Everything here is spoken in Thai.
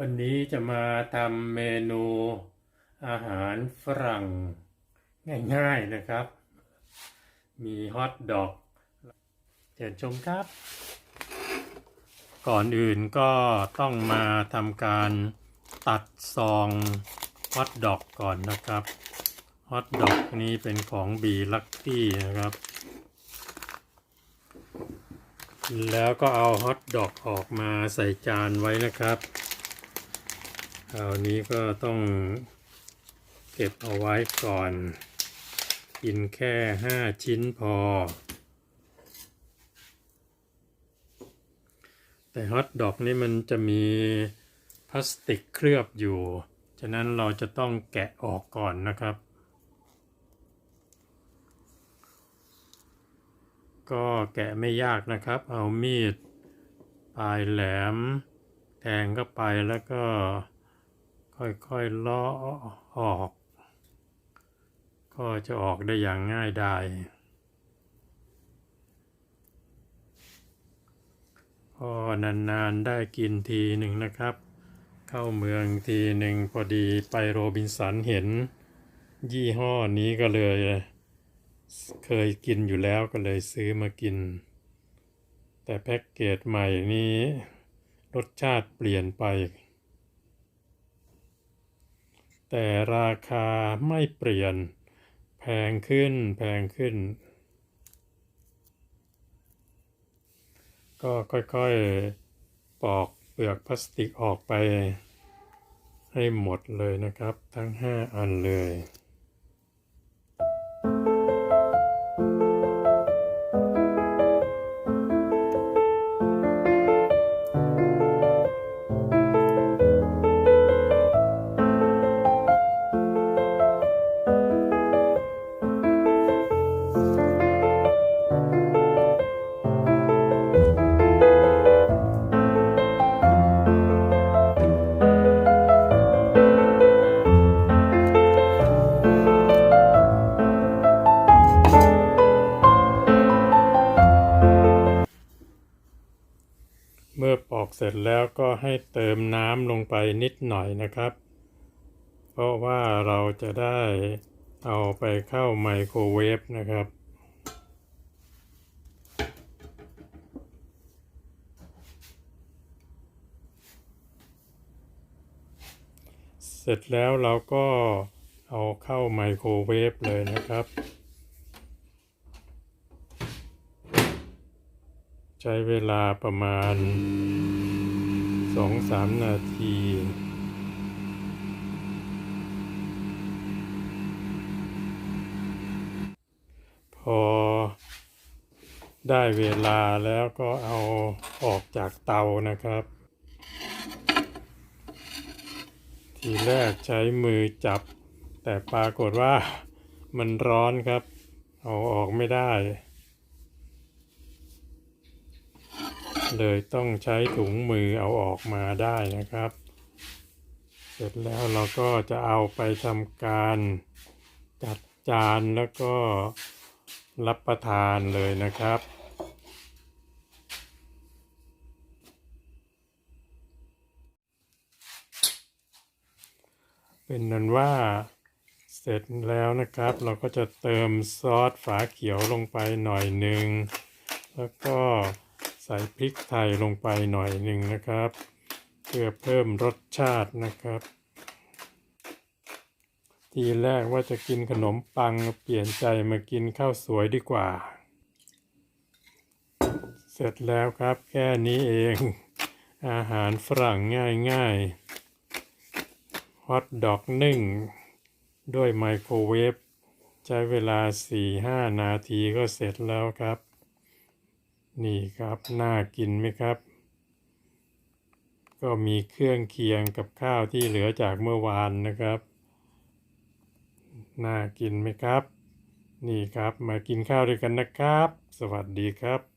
วันนี้จะมาทำเมนูอาหารฝรั่งง่ายๆนะครับ มีฮอทดอกเชิญชมครับ ก่อนอื่นก็ต้องมาทำการตัดซองฮอทดอกก่อนนะครับฮอทดอกนี้เป็นของบีลักกี้นะครับ แล้วก็เอาฮอทดอกออกมาใส่จานไว้นะครับ คราวนี้ก็ต้องเก็บเอาไว้ก่อน กินแค่ห้าชิ้นพอ แต่ฮอทดอกนี่มันจะมีพลาสติกเคลือบอยู่ ฉะนั้นเราจะต้องแกะออกก่อนนะครับ ก็แกะไม่ยากนะครับ เอามีดปลายแหลมแทงเข้าไปแล้วก็ ค่อยๆเลาะออก ก็จะออกได้อย่างง่ายดายพอนานๆได้กินทีหนึ่งนะครับ เข้าเมืองทีหนึ่งพอดีไปโรบินสันเห็น ยี่ห้อนี้ก็เลย เคยกินอยู่แล้วก็เลยซื้อมากิน แต่แพ็กเกจใหม่นี้ รสชาติเปลี่ยนไป แต่ราคาไม่เปลี่ยน แพงขึ้นแพงขึ้น ก็ค่อยๆ ปอกเปลือกพลาสติกออกไป ให้หมดเลยนะครับ ทั้ง 5 อันเลย เสร็จแล้วก็ให้เติมน้ำลงไปนิดหน่อยนะครับ เพราะว่าเราจะได้เอาไปเข้าไมโครเวฟนะครับเสร็จแล้วเราก็เอาเข้าไมโครเวฟเลยนะครับ ใช้เวลาประมาณ 2-3นาที พอได้เวลาแล้วก็เอาออกจากเตานะครับ ทีแรกใช้มือจับ แต่ปรากฏว่ามันร้อนครับ เอาออกไม่ได้ เลยต้องใช้ถุงมือเอาออกมาได้นะครับ เสร็จแล้วเราก็จะเอาไปทำการจัดจานแล้วก็รับประทานเลยนะครับเป็นนั้นว่าเสร็จแล้วนะครับ เราก็จะเติมซอสฝาเขียวลงไปหน่อยหนึ่ง แล้วก็ ใส่พริกไทยลงไปหน่อยหนึ่งนะครับ เพื่อเพิ่มรสชาตินะครับ ทีแรกว่าจะกินขนมปังเปลี่ยนใจมากินข้าวสวยดีกว่า เสร็จแล้วครับแค่นี้เอง อาหารฝรั่งง่ายๆฮอทดอกนึ่ง ด้วยไมโครเวฟใช้เวลา 4-5 นาทีก็เสร็จแล้วครับ นี่ครับน่ากินไหมครับ ก็มีเครื่องเคียงกับข้าวที่เหลือจากเมื่อวานนะครับ น่ากินไหมครับ นี่ครับมากินข้าวด้วยกันนะครับ สวัสดีครับ